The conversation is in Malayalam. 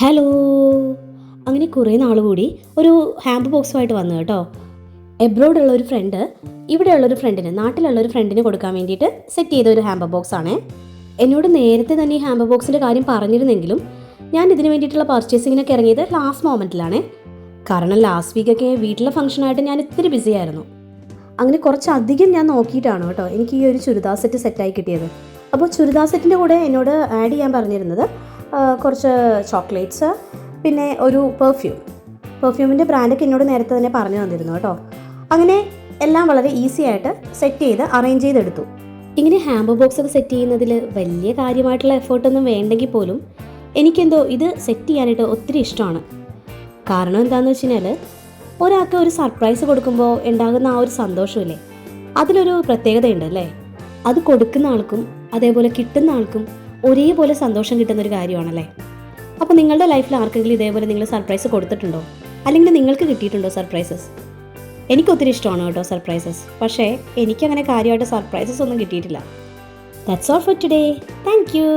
ഹലോ. അങ്ങനെ കുറേ നാൾ കൂടി ഒരു ഹാമ്പ് ബോക്സുമായിട്ട് വന്നു കേട്ടോ. എബ്രോഡുള്ള ഒരു ഫ്രണ്ട് ഇവിടെയുള്ള ഒരു ഫ്രണ്ടിന് നാട്ടിലുള്ള ഒരു ഫ്രണ്ടിന് കൊടുക്കാൻ വേണ്ടിയിട്ട് സെറ്റ് ചെയ്ത ഒരു ഹാമ്പർ ബോക്സ് ആണ്. എന്നോട് നേരത്തെ തന്നെ ഈ ഹാമ്പർ ബോക്സിന്റെ കാര്യം പറഞ്ഞിരുന്നെങ്കിലും ഞാൻ ഇതിന് വേണ്ടിയിട്ടുള്ള പർച്ചേസിങ്ങിനൊക്കെ ഇറങ്ങിയത് ലാസ്റ്റ് മൊമെന്റിലാണ് കാരണം ലാസ്റ്റ് വീക്കൊക്കെ വീട്ടിലെ ഫംഗ്ഷനായിട്ട് ഞാൻ ഇത്തിരി ബിസി ആയിരുന്നു. അങ്ങനെ കുറച്ചധികം ഞാൻ നോക്കിയിട്ടാണ് കേട്ടോ എനിക്ക് ഈ ഒരു ചുരിദാർ സെറ്റ് സെറ്റായി കിട്ടിയത്. അപ്പോൾ ചുരിദാർ സെറ്റിന്റെ കൂടെ എന്നോട് ആഡ് ചെയ്യാൻ പറഞ്ഞിരുന്നത് കുറച്ച് ചോക്ലേറ്റ്സ് പിന്നെ ഒരു പെർഫ്യൂം പെർഫ്യൂമിന്റെ ബ്രാൻഡൊക്കെ എന്നോട് നേരത്തെ തന്നെ പറഞ്ഞു തന്നിരുന്നു കേട്ടോ. അങ്ങനെ എല്ലാം വളരെ ഈസി ആയിട്ട് സെറ്റ് ചെയ്ത് അറേഞ്ച് ചെയ്തെടുത്തു. ഇങ്ങനെ ഹാമ്പർ ബോക്സ് ഒക്കെ സെറ്റ് ചെയ്യുന്നതിൽ വലിയ കാര്യമായിട്ടുള്ള എഫേർട്ടൊന്നും വേണ്ടെങ്കിൽ പോലും എനിക്കെന്തോ ഇത് സെറ്റ് ചെയ്യാനായിട്ട് ഒത്തിരി ഇഷ്ടമാണ്. കാരണം എന്താണെന്ന് വെച്ച് കഴിഞ്ഞാൽ ഒരാൾക്ക് ഒരു സർപ്രൈസ് കൊടുക്കുമ്പോൾ ഉണ്ടാകുന്ന ആ ഒരു സന്തോഷമില്ലേ? അതിലൊരു പ്രത്യേകതയുണ്ട് അല്ലേ? അത് കൊടുക്കുന്ന ആൾക്കും അതേപോലെ കിട്ടുന്ന ആൾക്കും ഒരേപോലെ സന്തോഷം കിട്ടുന്ന ഒരു കാര്യമാണല്ലേ? അപ്പോൾ നിങ്ങളുടെ ലൈഫിൽ ആർക്കെങ്കിലും ഇതേപോലെ നിങ്ങൾ സർപ്രൈസ് കൊടുത്തിട്ടുണ്ടോ? അല്ലെങ്കിൽ നിങ്ങൾക്ക് കിട്ടിയിട്ടുണ്ടോ സർപ്രൈസസ് എനിക്ക് ഒത്തിരി ഇഷ്ടമാണ് കേട്ടോ സർപ്രൈസസ് പക്ഷേ എനിക്കങ്ങനെ കാര്യമായിട്ട് സർപ്രൈസസ് ഒന്നും കിട്ടിയിട്ടില്ല. That's all for today thank you